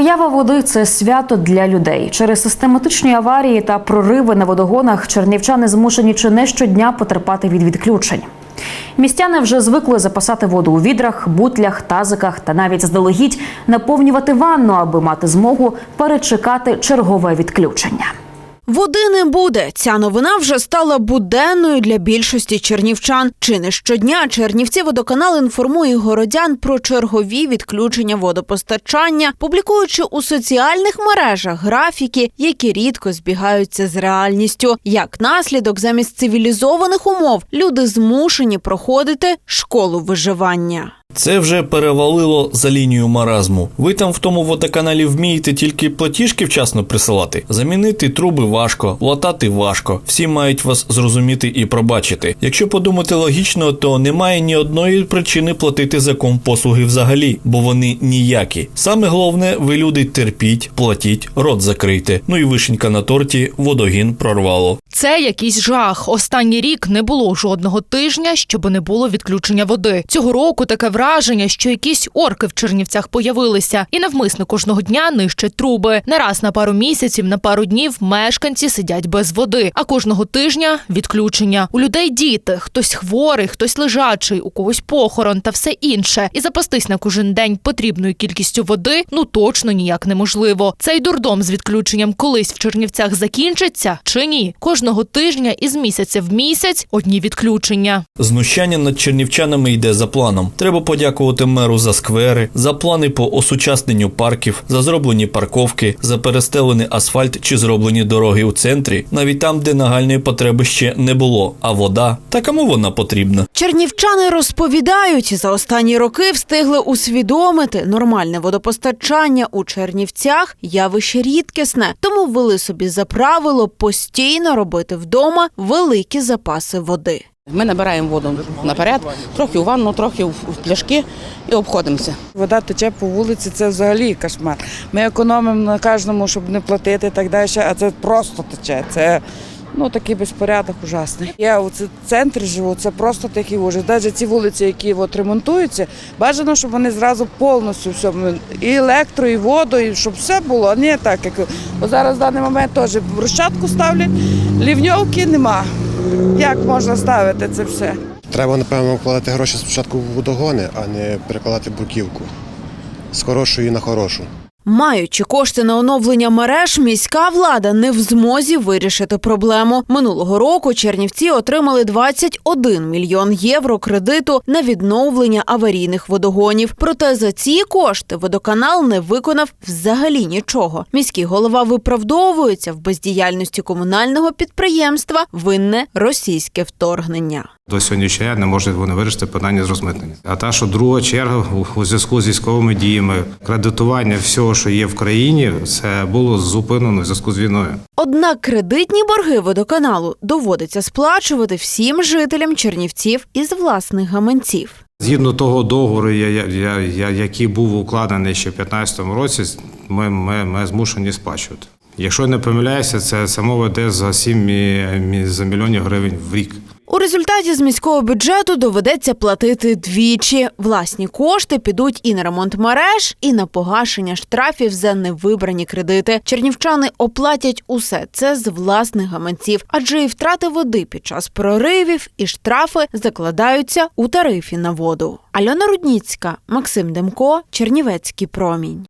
Поява води це свято для людей. Через систематичні аварії та прориви на водогонах чернівчани змушені чи не щодня потерпати від відключень. Містяни вже звикли запасати воду у відрах, бутлях, тазиках та навіть заздалегідь наповнювати ванну, аби мати змогу перечекати чергове відключення. Води не буде. Ця новина вже стала буденною для більшості чернівчан. Чи не щодня Чернівці водоканал інформує городян про чергові відключення водопостачання, публікуючи у соціальних мережах графіки, які рідко збігаються з реальністю. Як наслідок, замість цивілізованих умов люди змушені проходити школу виживання. Це вже перевалило за лінію маразму. Ви там в тому водоканалі вмієте тільки платіжки вчасно присилати. Замінити труби важко, латати важко. Всі мають вас зрозуміти і пробачити. Якщо подумати логічно, то немає ні одної причини платити за компослуги взагалі, бо вони ніякі. Саме головне, ви люди терпіть, платіть, рот закрийте. Ну і вишенька на торті, водогін прорвало. Це якийсь жах. Останній рік не було жодного тижня, щоб не було відключення води. Цього року таке враження, що якісь орки в Чернівцях появилися, і навмисно кожного дня нищать труби. Не раз на пару місяців, на пару днів мешканці сидять без води, а кожного тижня відключення. У людей діти, хтось хворий, хтось лежачий, у когось похорон та все інше. І запастись на кожен день потрібною кількістю води ну точно ніяк неможливо. Цей дурдом з відключенням колись в Чернівцях закінчиться чи ні? Кожного тижня із місяця в місяць одні відключення. Знущання над чернівчанами йде за планом. Треба подякувати меру за сквери, за плани по осучасненню парків, за зроблені парковки, за перестелений асфальт чи зроблені дороги у центрі, навіть там, де нагальної потреби ще не було. А вода та кому вона потрібна? Чернівчани розповідають, за останні роки встигли усвідомити нормальне водопостачання у Чернівцях явище рідкісне, тому ввели собі за правило постійно робити вдома великі запаси води. Ми набираємо воду наперед, трохи у ванну, трохи в пляшки і обходимося. Вода тече по вулиці, це взагалі кошмар. Ми економимо на кожному, щоб не платити і так далі, а це просто тече. Це ну, такий безпорядок ужасний. Я у центрі живу, це просто такий ужас. Навіть ці вулиці, які от ремонтуються, бажано, щоб вони зразу повністю все, і електро, і воду, і щоб все було, а не так, як зараз в даний момент теж брусчатку ставлять, лівньовки нема. Як можна ставити це все? Треба, напевно, вкладати гроші спочатку в водогони, а не перекладати бруківку з хорошої на хорошу. Маючи кошти на оновлення мереж, міська влада не в змозі вирішити проблему. Минулого року Чернівці отримали 21 мільйон євро кредиту на відновлення аварійних водогонів. Проте за ці кошти водоканал не виконав взагалі нічого. Міський голова виправдовується в бездіяльності комунального підприємства винне російське вторгнення. До сьогоднішнього дня не можуть вони вирішити питання з розмитнення. А та, що друга черга у- зв'язку з військовими діями, кредитування всього, що є в країні, це було зупинено в зв'язку з війною. Однак кредитні борги водоканалу доводиться сплачувати всім жителям Чернівців із власних гаманців. Згідно того договору, я, я, я, я- який був укладений ще в 2015 році, ми, ми, ми змушені сплачувати. Якщо не помиляюся, це, це мова йде за 7 мі- мі- за мільйонів гривень в рік. У результаті з міського бюджету доведеться платити двічі. Власні кошти підуть і на ремонт мереж, і на погашення штрафів за невибрані кредити. Чернівчани оплатять усе це з власних гаманців, адже і втрати води під час проривів і штрафи закладаються у тарифі на воду. Альона Рудніцька, Максим Демко, Чернівецький промінь.